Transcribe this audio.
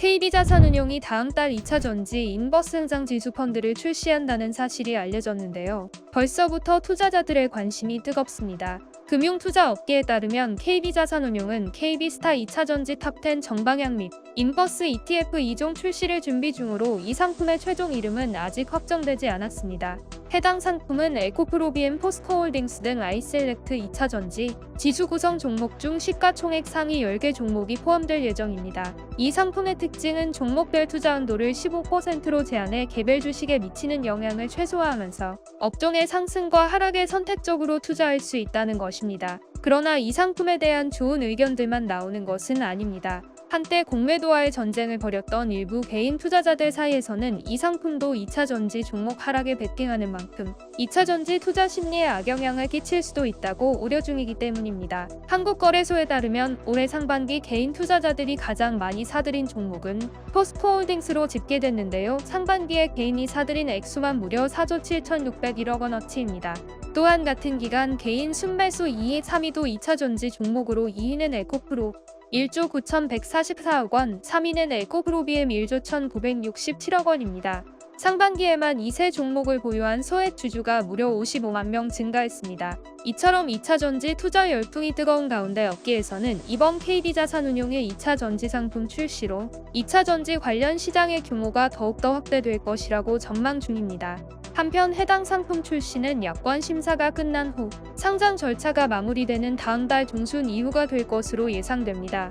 KB자산운용이 다음 달 2차 전지 인버스 흥장 지수 펀드를 출시한다는 사실이 알려졌는데요. 벌써부터 투자자들의 관심이 뜨겁습니다. 금융투자 업계에 따르면 KB자산운용은 KB스타 2차 전지 탑10 정방향 및 인버스 ETF 2종 출시를 준비 중으로 이 상품의 최종 이름은 아직 확정되지 않았습니다. 해당 상품은 에코프로비엠 포스코홀딩스 등 아이셀렉트 2차 전지 지수 구성 종목 중 시가총액 상위 10개 종목이 포함될 예정입니다. 이 상품의 특징은 종목별 투자 한도를 15%로 제한해 개별 주식에 미치는 영향을 최소화하면서 업종의 상승과 하락에 선택적으로 투자할 수 있다는 것입니다. 그러나 이 상품에 대한 좋은 의견들만 나오는 것은 아닙니다. 한때 공매도와의 전쟁을 벌였던 일부 개인 투자자들 사이에서는 이 상품도 2차 전지 종목 하락에 베팅하는 만큼 2차 전지 투자 심리에 악영향을 끼칠 수도 있다고 우려 중이기 때문입니다. 한국거래소에 따르면 올해 상반기 개인 투자자들이 가장 많이 사들인 종목은 포스코홀딩스로 집계됐는데요. 상반기에 개인이 사들인 액수만 무려 4조 7,601억 원어치입니다. 또한 같은 기간 개인 순매수 2위 3위도 2차 전지 종목으로 2위는 에코프로 1조 9,144억 원, 3위는 에코프로비엠 1조 1,967억 원입니다. 상반기에만 이 세 종목을 보유한 소액 주주가 무려 55만 명 증가했습니다. 이처럼 2차 전지 투자 열풍이 뜨거운 가운데 업계에서는 이번 KB자산운용의 2차 전지 상품 출시로 2차 전지 관련 시장의 규모가 더욱더 확대될 것이라고 전망 중입니다. 한편 해당 상품 출시는 약관 심사가 끝난 후 상장 절차가 마무리되는 다음 달 중순 이후가 될 것으로 예상됩니다.